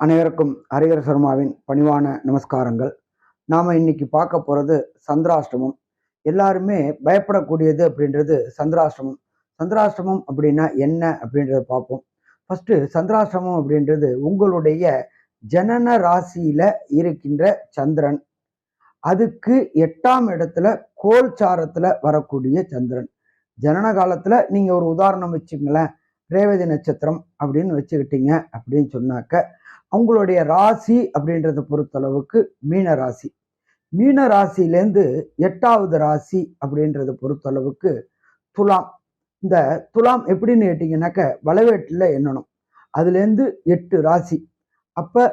அனைவருக்கும் ஹரிகர சர்மாவின் பணிவான நமஸ்காரங்கள். நாம் இன்னைக்கு பார்க்க போகிறது சந்திராஷ்டமம். எல்லாருமே பயப்படக்கூடியது அப்படின்றது சந்திராஷ்டமம். சந்திராஷ்டமம் அப்படின்னா என்ன அப்படின்றத பார்ப்போம். ஃபஸ்ட்டு சந்திராஷ்டமம் அப்படின்றது உங்களுடைய ஜனன ராசியில் இருக்கின்ற சந்திரன். அதுக்கு எட்டாம் இடத்துல கோல் சாரத்தில் வரக்கூடிய சந்திரன். ஜனன காலத்தில் நீங்கள் ஒரு உதாரணம் வச்சுங்களேன் ரேவதி நட்சத்திரம் அப்படின்னு வச்சுக்கிட்டீங்க அப்படின்னு சொன்னாக்க அவங்களுடைய ராசி அப்படின்றத பொறுத்தளவுக்கு மீன ராசி. மீன ராசியிலேருந்து எட்டாவது ராசி அப்படின்றத பொறுத்தளவுக்கு துலாம். இந்த துலாம் எப்படின்னு கேட்டிங்கனாக்க வளவேட்டில் எண்ணணும். அதுலேருந்து எட்டு ராசி. அப்போ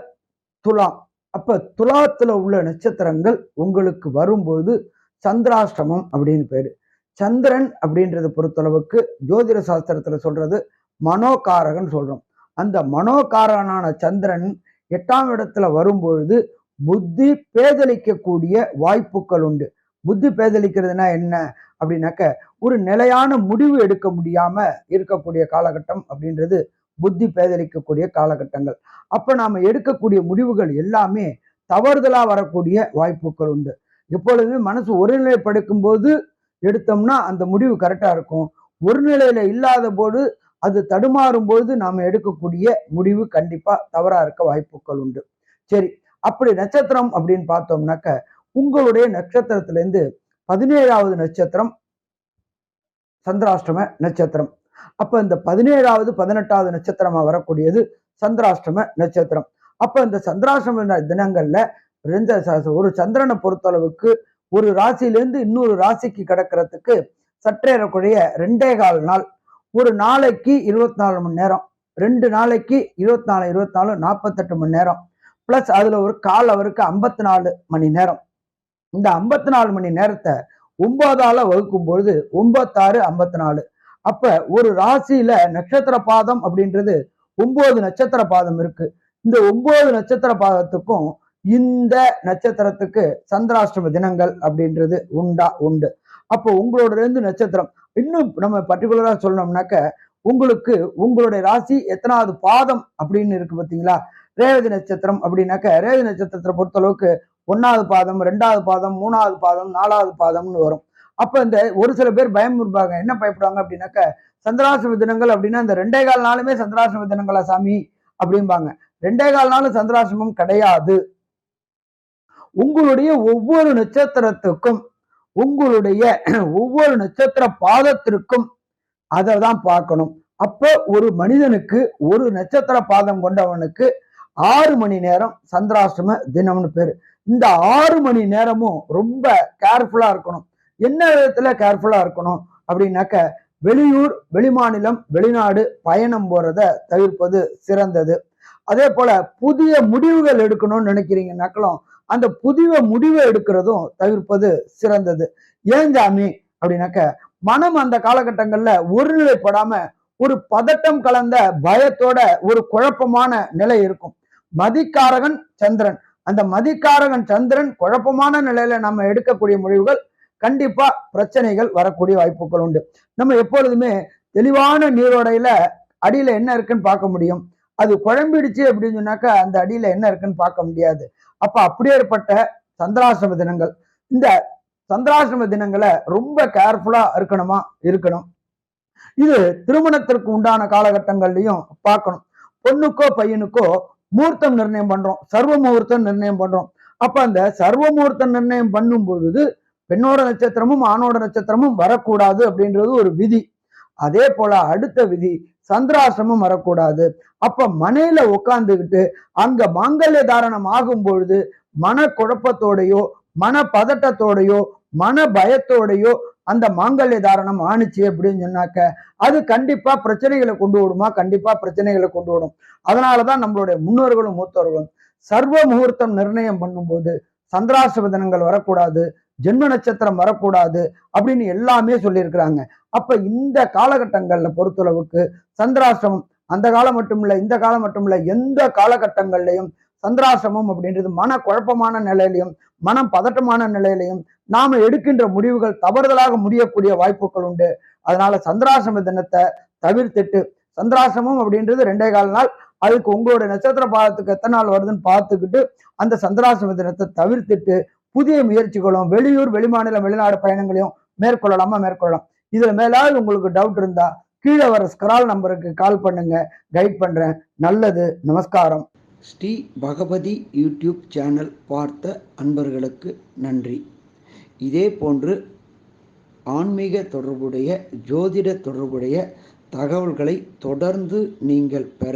துலாம். அப்போ துலாத்தில் உள்ள நட்சத்திரங்கள் உங்களுக்கு வரும்போது சந்திராஷ்டமம் அப்படின்னு பேர். சந்திரன் அப்படின்றத பொறுத்தளவுக்கு ஜோதிட சாஸ்திரத்தில் சொல்கிறது மனோகாரகன் சொல்கிறோம் அந்த மனோகாரனான சந்திரன் எட்டாம் இடத்துல வரும்பொழுது புத்தி பேதலிக்கக்கூடிய வாய்ப்புகள் உண்டு. புத்தி பேதலிக்கிறதுனா என்ன? அப்படின்னாக்க ஒரு நிலையான முடிவு எடுக்க முடியாம இருக்கக்கூடிய காலகட்டம் அப்படின்றது புத்தி பேதலிக்கக்கூடிய காலகட்டங்கள். அப்ப நாம எடுக்கக்கூடிய முடிவுகள் எல்லாமே தவறுதலா வரக்கூடிய வாய்ப்புகள் உண்டு. எப்பொழுதுமே மனசு ஒருநிலைப்படுக்கும் போது எடுத்தோம்னா அந்த முடிவு கரெக்டா இருக்கும். ஒரு நிலையில இல்லாத போது அது தடுமாறும் பொழுது நாம எடுக்கக்கூடிய முடிவு கண்டிப்பா தவறா இருக்க வாய்ப்புகள் உண்டு. சரி அப்படி நட்சத்திரம் அப்படின்னு பார்த்தோம்னாக்க உங்களுடைய நட்சத்திரத்திலேருந்து பதினேழாவது நட்சத்திரம் சந்திராஷ்டம நட்சத்திரம். அப்ப இந்த பதினேழாவது பதினெட்டாவது நட்சத்திரமா வரக்கூடியது சந்திராஷ்டம நட்சத்திரம். அப்ப இந்த சந்திராஷ்டம தினங்கள்ல ஒரு சந்திரனை பொறுத்தளவுக்கு ஒரு ராசியிலேருந்து இன்னொரு ராசிக்கு கிடக்கிறதுக்கு சற்றேறக்குறைய ரெண்டே கால் நாள் ஒரு நாளைக்கு இருபத்தி நாலு மணி நேரம். ரெண்டு நாளைக்கு இருபத்தி நாலு இருபத்தி நாலு நாற்பத்தெட்டு மணி நேரம். பிளஸ் அதுல ஒரு கால் அவருக்கு ஐம்பத்தி நாலு மணி நேரம். இந்த ஐம்பத்தி நாலு மணி நேரத்தை ஒன்பதால வகுக்கும் பொழுது ஒன்பத்தாறு ஐம்பத்தி நாலு அப்ப ஒரு ராசியில நட்சத்திர பாதம் அப்படின்றது ஒன்பது நட்சத்திர பாதம் இருக்கு. இந்த ஒன்பது நட்சத்திர பாதத்துக்கும் இந்த நட்சத்திரத்துக்கு சந்திராஷ்டம தினங்கள் அப்படின்றது உண்டா உண்டு. அப்போ உங்களோட இருந்து நட்சத்திரம். இன்னும் நம்ம பர்டிகுலராக சொல்லணும்னாக்க உங்களுக்கு உங்களுடைய ராசி எத்தனாவது பாதம் அப்படின்னு இருக்கு பார்த்தீங்களா ரேவதி நட்சத்திரம் அப்படின்னாக்க ரேவதி நட்சத்திரத்தை பொறுத்தளவுக்கு ஒன்னாவது பாதம் ரெண்டாவது பாதம் மூணாவது பாதம் நாலாவது பாதம்னு வரும். அப்போ இந்த ஒரு சில பேர் பயம் இருப்பாங்க. என்ன பயப்படுவாங்க அப்படின்னாக்க சந்திராசிரம தினங்கள் அப்படின்னா இந்த ரெண்டே கால் நாளுமே சந்திராசிரம தினங்களா சாமி? அப்படிம்பாங்க. ரெண்டே கால் நாளும் சந்திராசிரமம் கிடையாது. உங்களுடைய ஒவ்வொரு நட்சத்திரத்துக்கும் உங்களுடைய ஒவ்வொரு நட்சத்திர பாதத்திற்கும் அதை தான் பார்க்கணும். அப்போ ஒரு மனிதனுக்கு ஒரு நட்சத்திர பாதம் கொண்டவனுக்கு ஆறு மணி நேரம் சந்திராஷ்டம தினம்னு பேரு. இந்த ஆறு மணி நேரமும் ரொம்ப கேர்ஃபுல்லா இருக்கணும். என்ன விதத்துல கேர்ஃபுல்லா இருக்கணும்? அப்படின்னாக்க வெளியூர் வெளிமாநிலம் வெளிநாடு பயணம் போறத தவிர்ப்பது சிறந்தது. அதே போல புதிய முடிவுகள் எடுக்கணும்னு நினைக்கிறீங்கனாக்களும் அந்த புதிய முடிவை எடுக்கிறதும் தவிர்ப்பது சிறந்தது. ஏன் ஜாமி? அப்படின்னாக்க மனம் அந்த காலகட்டங்கள்ல ஒருநிலைப்படாம ஒரு பதட்டம் கலந்த பயத்தோட ஒரு குழப்பமான நிலை இருக்கும். மதிக்காரகன் சந்திரன். அந்த மதிக்காரகன் சந்திரன் குழப்பமான நிலையில நம்ம எடுக்கக்கூடிய முடிவுகள் கண்டிப்பா பிரச்சனைகள் வரக்கூடிய வாய்ப்புகள் உண்டு. நம்ம எப்பொழுதுமே தெளிவான நீரோடையில அடியில என்ன இருக்குன்னு பார்க்க முடியும். அது குழம்பிடுச்சு அப்படின்னு சொன்னாக்கா அந்த அடியில என்ன இருக்குன்னு பார்க்க முடியாது. அப்ப அப்படியேற்பட்ட சந்திராசிரம தினங்கள். இந்த சந்திராசிரம தினங்களை ரொம்ப கேர்ஃபுல்லா இருக்கணுமா? இருக்கணும். இது திருமணத்திற்கு உண்டான காலகட்டங்கள்லையும் பார்க்கணும். பொண்ணுக்கோ பையனுக்கோ முகூர்த்தம் நிர்ணயம் பண்றோம். சர்வ முகூர்த்தம் நிர்ணயம் பண்றோம். அப்ப அந்த சர்வ முகூர்த்தம் நிர்ணயம் பண்ணும் பொழுது பெண்ணோட நட்சத்திரமும் ஆணோட நட்சத்திரமும் வரக்கூடாது அப்படின்றது ஒரு விதி. அதே போல அடுத்த விதி சந்திராசிரமம் வரக்கூடாது. அப்ப மனையில உட்காந்துக்கிட்டு அங்க மாங்கல்ய தாரணம் ஆகும் பொழுது மன குழப்பத்தோடையோ மன பதட்டத்தோடையோ மன பயத்தோடையோ அந்த மாங்கல்ய தாரணம் ஆணுச்சு அப்படின்னு சொன்னாக்க அது கண்டிப்பா பிரச்சனைகளை கொண்டு விடுமா கண்டிப்பா பிரச்சனைகளை கொண்டு விடும் அதனாலதான் நம்மளுடைய முன்னோர்களும் மூத்தவர்களும் சர்வ முகூர்த்தம் நிர்ணயம் பண்ணும்போது சந்திராசிரம தினங்கள் வரக்கூடாது. ஜென்ம நட்சத்திரம் வரக்கூடாது அப்படின்னு எல்லாமே சொல்லியிருக்கிறாங்க. அப்ப இந்த காலகட்டங்கள்ல பொறுத்தளவுக்கு சந்திராசிரமம் அந்த காலம் மட்டும் இந்த காலம் மட்டும் எந்த காலகட்டங்கள்லையும் சந்திராசிரமம் அப்படின்றது மன குழப்பமான நிலையிலையும் மனம் பதட்டமான நிலையிலையும் நாம எடுக்கின்ற முடிவுகள் தவறுதலாக முடியக்கூடிய வாய்ப்புகள் உண்டு. அதனால சந்திராசிரம தினத்தை தவிர்த்துட்டு சந்திராசிரமம் அப்படின்றது ரெண்டே கால் நாள் அதுக்கு உங்களோட நட்சத்திர பாதத்துக்கு எத்தனை நாள் வருதுன்னு பார்த்துக்கிட்டு அந்த சந்திராசிரம தினத்தை தவிர்த்துட்டு புதிய முயற்சிகளும் வெளியூர் வெளிமாநிலம் வெளிநாடு பயணங்களையும் மேற்கொள்ளலாமா மேற்கொள்ளலாம். இதுல மேலாவது உங்களுக்கு டவுட் இருந்தா கீழே வர ஸ்கிரால் நம்பருக்கு கால் பண்ணுங்க. கைட் பண்றேன். நல்லது. நமஸ்காரம். ஸ்ரீ பகவதி யூடியூப் சேனல் பார்த்த அன்பர்களுக்கு நன்றி. இதே போன்று ஆன்மீக தொடர்புடைய ஜோதிட தொடர்புடைய தகவல்களை தொடர்ந்து நீங்கள் பெற